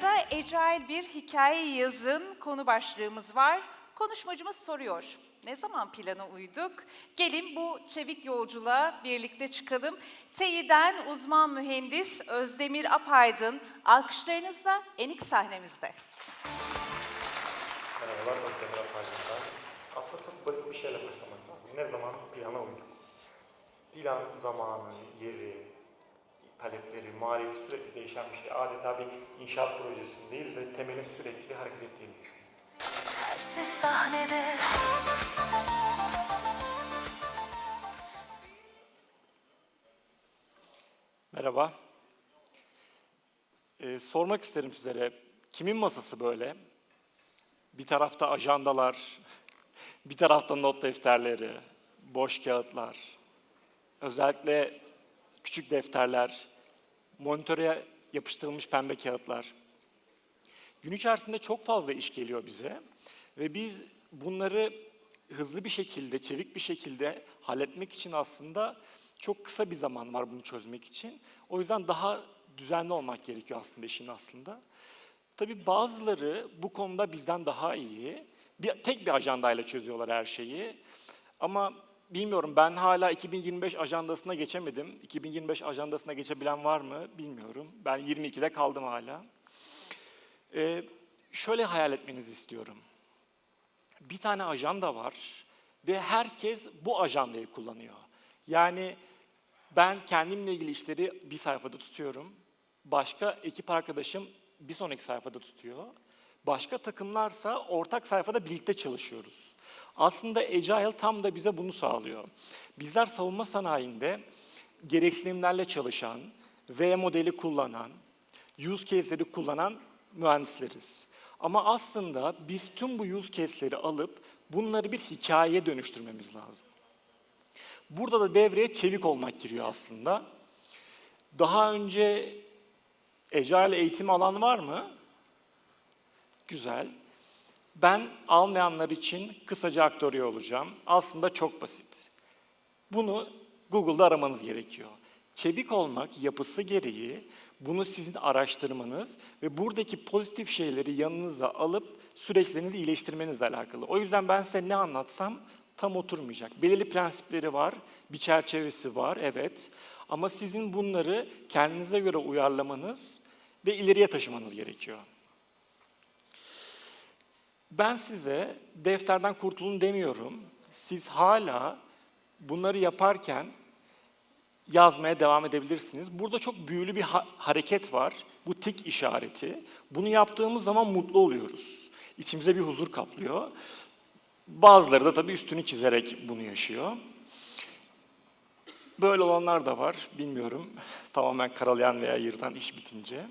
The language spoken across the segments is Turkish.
Sırada Agile bir hikaye yazın konu başlığımız var. Konuşmacımız soruyor. Ne zaman plana uyduk? Gelin bu çevik yolculuğa birlikte çıkalım. TEİ'den uzman mühendis Özdemir Apaydın alkışlarınızla Enik sahnemizde. Merhabalar, Özdemir Apaydın'dan. Aslında çok basit bir şeyle başlamak lazım. Ne zaman plana uyduk? Plan zamanı, yeri, talepleri, maliyeti sürekli değişen bir şey. Adeta bir inşaat projesindeyiz ve temelin sürekli hareket ettiğini düşünüyorum. Ses sahnede Merhaba. Ee, sormak isterim sizlere, kimin masası böyle? Bir tarafta ajandalar, bir tarafta not defterleri, boş kağıtlar, özellikle küçük defterler, monitöre yapıştırılmış pembe kağıtlar. Gün içerisinde çok fazla iş geliyor bize ve biz bunları hızlı bir şekilde, çevik bir şekilde halletmek için aslında çok kısa bir zaman var bunu çözmek için. O yüzden daha düzenli olmak gerekiyor aslında işin aslında. Tabii bazıları bu konuda bizden daha iyi. Bir, tek bir ajandayla çözüyorlar her şeyi. Ama bilmiyorum ben hala 2025 ajandasına geçemedim. 2025 ajandasına geçebilen var mı bilmiyorum. Ben 22'de kaldım hala. Ee, şöyle hayal etmenizi istiyorum. Bir tane ajanda var ve herkes bu ajandayı kullanıyor. Yani ben kendimle ilgili işleri bir sayfada tutuyorum. Başka ekip arkadaşım bir sonraki sayfada tutuyor. Başka takımlarsa ortak sayfada birlikte çalışıyoruz. Aslında Agile tam da bize bunu sağlıyor. Bizler savunma sanayinde gereksinimlerle çalışan, V modeli kullanan, use case'leri kullanan mühendisleriz. Ama aslında biz tüm bu use case'leri alıp bunları bir hikayeye dönüştürmemiz lazım. Burada da devreye çevik olmak giriyor aslında. Daha önce Agile eğitimi alan var mı? Güzel. Ben almayanlar için kısaca aktarıyor olacağım. Aslında çok basit. Bunu Google'da aramanız gerekiyor. Çevik olmak yapısı gereği bunu sizin araştırmanız ve buradaki pozitif şeyleri yanınıza alıp süreçlerinizi iyileştirmenizle alakalı. O yüzden ben size ne anlatsam tam oturmayacak. Belirli prensipleri var, bir çerçevesi var, evet. Ama sizin bunları kendinize göre uyarlamanız ve ileriye taşımanız gerekiyor. Ben size defterden kurtulun demiyorum. Siz hala bunları yaparken yazmaya devam edebilirsiniz. Burada çok büyülü bir ha- hareket var. Bu tik işareti. Bunu yaptığımız zaman mutlu oluyoruz. İçimize bir huzur kaplıyor. Bazıları da tabii üstünü çizerek bunu yaşıyor. Böyle olanlar da var, bilmiyorum. Tamamen karalayan veya yırtan iş bitince.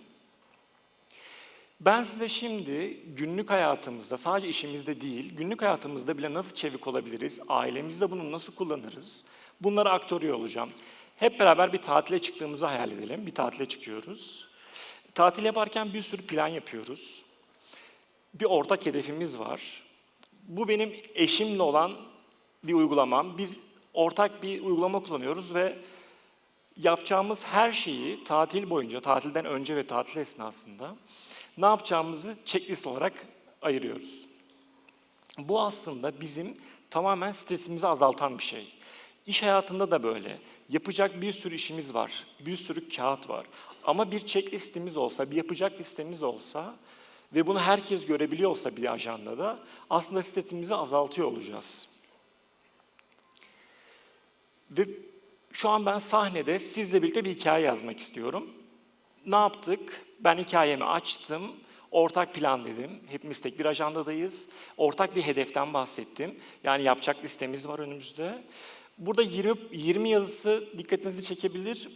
Ben size şimdi günlük hayatımızda, sadece işimizde değil, günlük hayatımızda bile nasıl çevik olabiliriz, ailemizde bunu nasıl kullanırız, bunları aktarıyor olacağım. Hep beraber bir tatile çıktığımızı hayal edelim. Bir tatile çıkıyoruz. Tatil yaparken bir sürü plan yapıyoruz. Bir ortak hedefimiz var. Bu benim eşimle olan bir uygulamam. Biz ortak bir uygulama kullanıyoruz ve yapacağımız her şeyi tatil boyunca, tatilden önce ve tatil esnasında ne yapacağımızı checklist olarak ayırıyoruz. Bu aslında bizim tamamen stresimizi azaltan bir şey. İş hayatında da böyle. Yapacak bir sürü işimiz var, bir sürü kağıt var. Ama bir checklistimiz olsa, bir yapacak listemiz olsa ve bunu herkes görebiliyor olsa bir ajandada aslında stresimizi azaltıyor olacağız. Ve şu an ben sahnede sizle birlikte bir hikaye yazmak istiyorum. Ne yaptık? Ben hikayemi açtım. Ortak plan dedim. Hepimiz tek bir ajandadayız. Ortak bir hedeften bahsettim. Yani yapacak listemiz var önümüzde. Burada 20, 20 yazısı dikkatinizi çekebilir.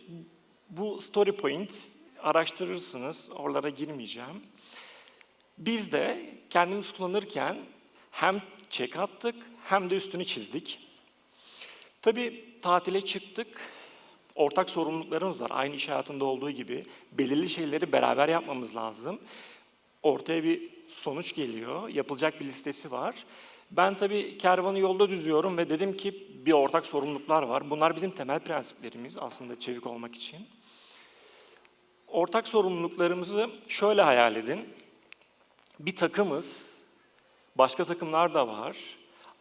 Bu story point araştırırsınız. Oralara girmeyeceğim. Biz de kendimiz kullanırken hem check attık hem de üstünü çizdik. Tabii tatile çıktık. Ortak sorumluluklarımız var. Aynı iş hayatında olduğu gibi belirli şeyleri beraber yapmamız lazım. Ortaya bir sonuç geliyor. Yapılacak bir listesi var. Ben tabii kervanı yolda düzüyorum ve dedim ki bir ortak sorumluluklar var. Bunlar bizim temel prensiplerimiz aslında çevik olmak için. Ortak sorumluluklarımızı şöyle hayal edin. Bir takımız, başka takımlar da var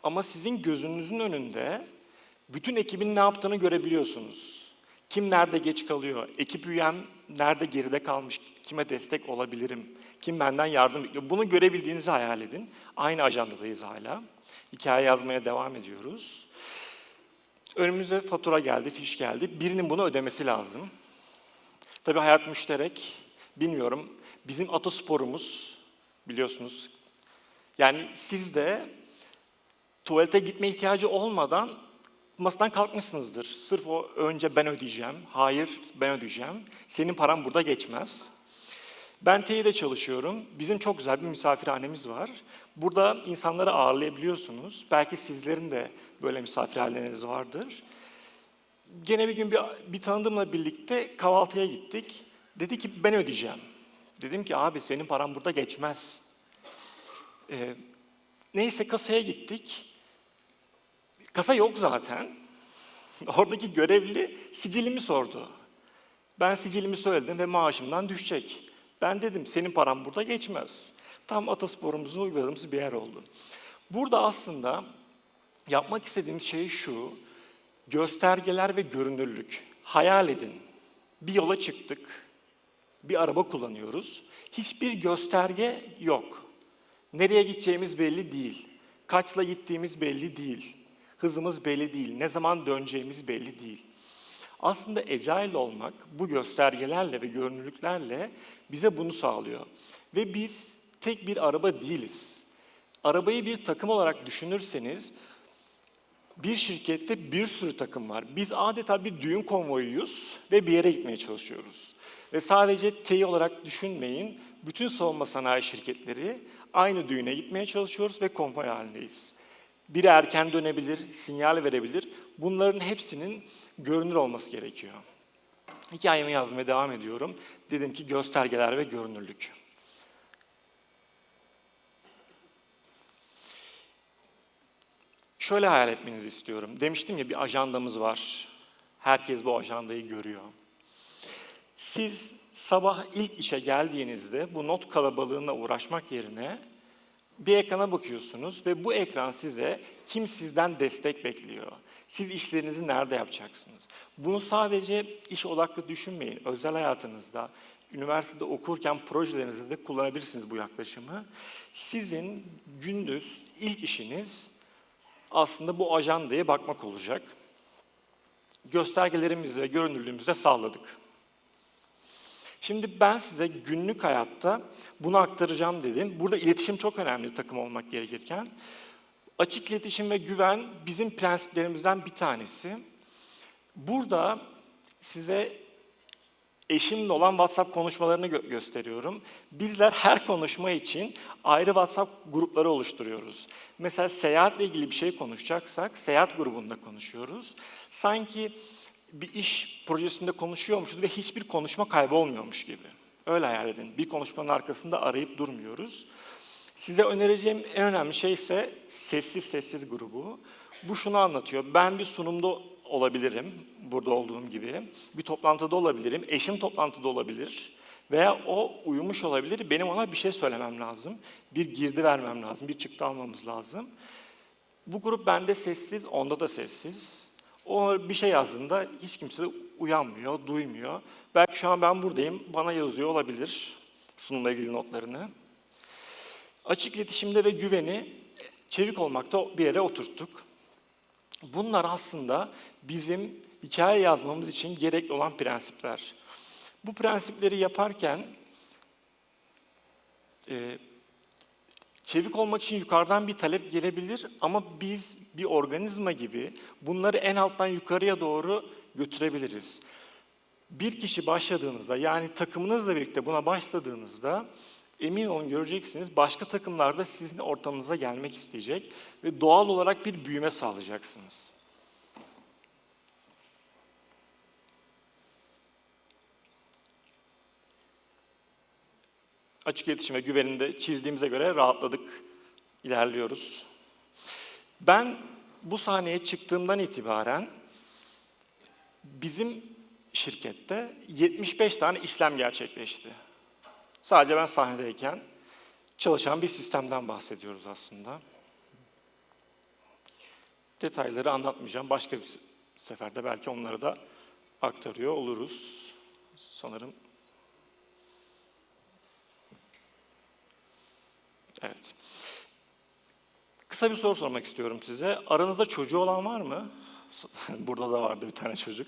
ama sizin gözünüzün önünde bütün ekibin ne yaptığını görebiliyorsunuz. Kim nerede geç kalıyor, ekip üyem nerede geride kalmış, kime destek olabilirim, kim benden yardım bekliyor. Bunu görebildiğinizi hayal edin. Aynı ajandadayız hala. Hikaye yazmaya devam ediyoruz. Önümüze fatura geldi, fiş geldi. Birinin bunu ödemesi lazım. Tabii hayat müşterek. Bilmiyorum. Bizim atasporumuz biliyorsunuz. Yani siz de tuvalete gitme ihtiyacı olmadan masadan kalkmışsınızdır. Sırf o önce ben ödeyeceğim. Hayır ben ödeyeceğim. Senin paran burada geçmez. Ben TEİ'de çalışıyorum. Bizim çok güzel bir misafirhanemiz var. Burada insanları ağırlayabiliyorsunuz. Belki sizlerin de böyle misafirhaneniz vardır. Gene bir gün bir, bir tanıdığımla birlikte kahvaltıya gittik. Dedi ki ben ödeyeceğim. Dedim ki abi senin paran burada geçmez. Ee, neyse kasaya gittik. Kasa yok zaten. Oradaki görevli sicilimi sordu. Ben sicilimi söyledim ve maaşımdan düşecek. Ben dedim senin paran burada geçmez. Tam atasporumuzun uyguladığımız bir yer oldu. Burada aslında yapmak istediğimiz şey şu. Göstergeler ve görünürlük. Hayal edin. Bir yola çıktık. Bir araba kullanıyoruz. Hiçbir gösterge yok. Nereye gideceğimiz belli değil. Kaçla gittiğimiz belli değil. Hızımız belli değil. Ne zaman döneceğimiz belli değil. Aslında agile olmak bu göstergelerle ve görünürlüklerle bize bunu sağlıyor. Ve biz tek bir araba değiliz. Arabayı bir takım olarak düşünürseniz bir şirkette bir sürü takım var. Biz adeta bir düğün konvoyuyuz ve bir yere gitmeye çalışıyoruz. Ve sadece TEİ olarak düşünmeyin. Bütün savunma sanayi şirketleri aynı düğüne gitmeye çalışıyoruz ve konvoy halindeyiz. Biri erken dönebilir, sinyal verebilir. Bunların hepsinin görünür olması gerekiyor. Hikayemi yazmaya devam ediyorum. Dedim ki göstergeler ve görünürlük. Şöyle hayal etmenizi istiyorum. Demiştim ya bir ajandamız var. Herkes bu ajandayı görüyor. Siz sabah ilk işe geldiğinizde bu not kalabalığına uğraşmak yerine bir ekrana bakıyorsunuz ve bu ekran size kim sizden destek bekliyor. Siz işlerinizi nerede yapacaksınız? Bunu sadece iş odaklı düşünmeyin. Özel hayatınızda, üniversitede okurken projelerinizde de kullanabilirsiniz bu yaklaşımı. Sizin gündüz ilk işiniz aslında bu ajandaya bakmak olacak. Göstergelerimizi ve görünürlüğümüzü de sağladık. Şimdi ben size günlük hayatta bunu aktaracağım dedim. Burada iletişim çok önemli takım olmak gerekirken. Açık iletişim ve güven bizim prensiplerimizden bir tanesi. Burada size eşimle olan WhatsApp konuşmalarını gö- gösteriyorum. Bizler her konuşma için ayrı WhatsApp grupları oluşturuyoruz. Mesela seyahatle ilgili bir şey konuşacaksak seyahat grubunda konuşuyoruz. Sanki bir iş projesinde konuşuyormuşuz ve hiçbir konuşma kaybolmuyormuş gibi. Öyle hayal edin. Bir konuşmanın arkasında arayıp durmuyoruz. Size önereceğim en önemli şey ise sessiz sessiz grubu. Bu şunu anlatıyor. Ben bir sunumda olabilirim, burada olduğum gibi. Bir toplantıda olabilirim, eşim toplantıda olabilir. Veya o uyumuş olabilir, benim ona bir şey söylemem lazım. Bir girdi vermem lazım, bir çıktı almamız lazım. Bu grup bende sessiz, onda da sessiz. O bir şey yazdığında hiç kimse de uyanmıyor, duymuyor. Belki şu an ben buradayım, bana yazıyor olabilir sunumla ilgili notlarını. Açık iletişimde ve güveni çevik olmakta bir yere oturttuk. Bunlar aslında bizim hikaye yazmamız için gerekli olan prensipler. Bu prensipleri yaparken e, çevik olmak için yukarıdan bir talep gelebilir ama biz bir organizma gibi bunları en alttan yukarıya doğru götürebiliriz. Bir kişi başladığınızda yani takımınızla birlikte buna başladığınızda emin olun göreceksiniz başka takımlar da sizin ortamınıza gelmek isteyecek ve doğal olarak bir büyüme sağlayacaksınız. Açık iletişim ve güvenini de çizdiğimize göre rahatladık, ilerliyoruz. Ben bu sahneye çıktığımdan itibaren bizim şirkette 75 tane işlem gerçekleşti. Sadece ben sahnedeyken çalışan bir sistemden bahsediyoruz aslında. Detayları anlatmayacağım. Başka bir seferde belki onları da aktarıyor oluruz. Sanırım. Evet. Kısa bir soru sormak istiyorum size. Aranızda çocuğu olan var mı? Burada da vardı bir tane çocuk.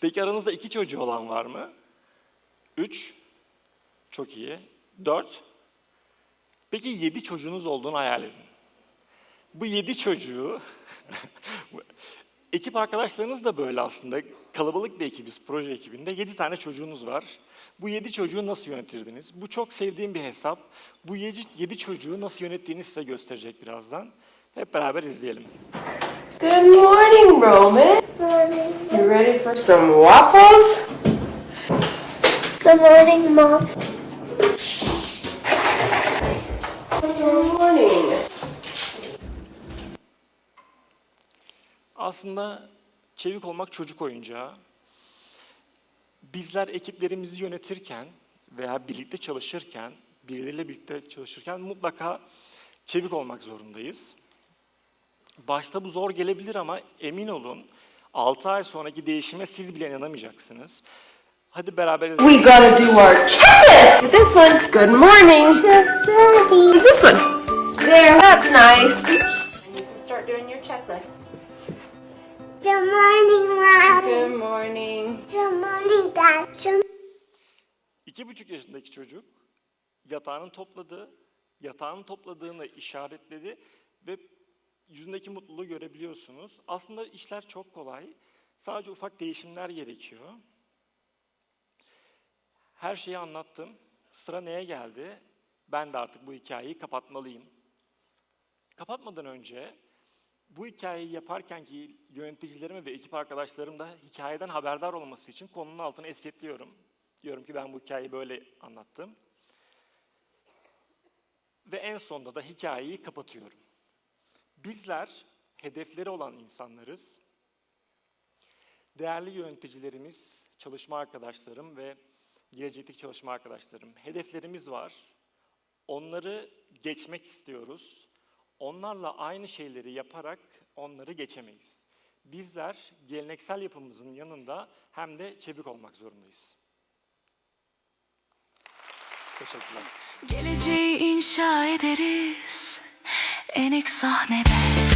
Peki aranızda iki çocuğu olan var mı? Üç. Çok iyi. Dört. Peki yedi çocuğunuz olduğunu hayal edin. Bu yedi çocuğu, ekip arkadaşlarınız da böyle aslında. Kalabalık bir ekibiz, proje ekibinde. Yedi tane çocuğunuz var. Bu yedi çocuğu nasıl yönetirdiniz? Bu çok sevdiğim bir hesap. Bu yedi, yedi çocuğu nasıl yönettiğini size gösterecek birazdan. Hep beraber izleyelim. Good morning, Roman. You ready for some waffles? Good morning, Mom. Good morning. Aslında çevik olmak çocuk oyuncağı. Bizler ekiplerimizi yönetirken veya birlikte çalışırken, birileriyle birlikte çalışırken mutlaka çevik olmak zorundayız. Başta bu zor gelebilir ama emin olun 6 ay sonraki değişime siz bile inanamayacaksınız. Hadi beraber izleyelim. We gotta do our checklist. This one. Good morning. Good Is this one? There. That's nice. Start doing your checklist. Morning, Mom. Good morning. Good morning, Dad. Good İki buçuk yaşındaki çocuk yatağını topladı, yatağını topladığını işaretledi ve yüzündeki mutluluğu görebiliyorsunuz. Aslında işler çok kolay. Sadece ufak değişimler gerekiyor. Her şeyi anlattım. Sıra neye geldi? Ben de artık bu hikayeyi kapatmalıyım. Kapatmadan önce bu hikayeyi yaparken ki yöneticilerime ve ekip arkadaşlarım da hikayeden haberdar olması için konunun altına etiketliyorum. Diyorum ki ben bu hikayeyi böyle anlattım. Ve en sonunda da hikayeyi kapatıyorum. Bizler hedefleri olan insanlarız. Değerli yöneticilerimiz, çalışma arkadaşlarım ve gelecekteki çalışma arkadaşlarım. Hedeflerimiz var. Onları geçmek istiyoruz. Onlarla aynı şeyleri yaparak onları geçemeyiz. Bizler geleneksel yapımızın yanında hem de çevik olmak zorundayız. Teşekkürler. Geleceği inşa ederiz Enik sahnede